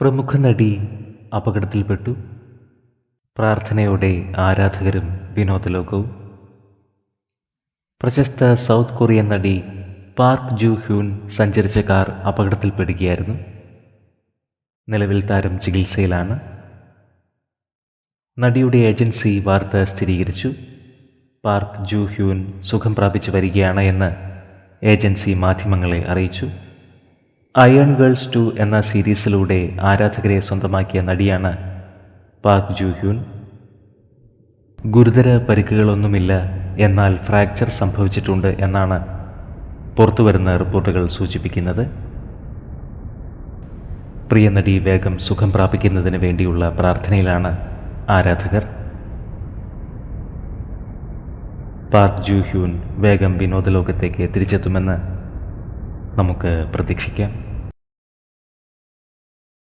പ്രമുഖ നടി അപകടത്തിൽപ്പെട്ടു. പ്രാർത്ഥനയോടെ ആരാധകരും വിനോദലോകവും. പ്രശസ്ത സൗത്ത് കൊറിയൻ നടി പാർക്ക് ജു ഹ്യൂൻ സഞ്ചരിച്ച കാർ അപകടത്തിൽപ്പെടുകയായിരുന്നു. നിലവിൽ താരം ചികിത്സയിലാണ്. നടിയുടെ ഏജൻസി വാർത്ത സ്ഥിരീകരിച്ചു. പാർക്ക് ജു ഹ്യൂൻ സുഖം പ്രാപിച്ചു വരികയാണ് എന്ന് ഏജൻസി മാധ്യമങ്ങളെ അറിയിച്ചു. അയൺ ഗേൾസ് ടു എന്ന സീരീസിലൂടെ ആരാധകരെ സ്വന്തമാക്കിയ നടിയാണ് പാക് ജൂഹ്യൂൻ ഗുരുതര പരിക്കുകളൊന്നുമില്ല എന്നാൽ ഫ്രാക്ചർ സംഭവിച്ചിട്ടുണ്ട് എന്നാണ് പുറത്തുവരുന്ന റിപ്പോർട്ടുകൾ സൂചിപ്പിക്കുന്നത്. പ്രിയ നടി വേഗം സുഖം പ്രാപിക്കുന്നതിന് വേണ്ടിയുള്ള പ്രാർത്ഥനയിലാണ് ആരാധകർ. പാർക്ക് ജൂഹ്യൂൻ വേഗം വിനോദലോകത്തേക്ക് തിരിച്ചെത്തുമെന്ന് നമുക്ക് പ്രതീക്ഷിക്കാം.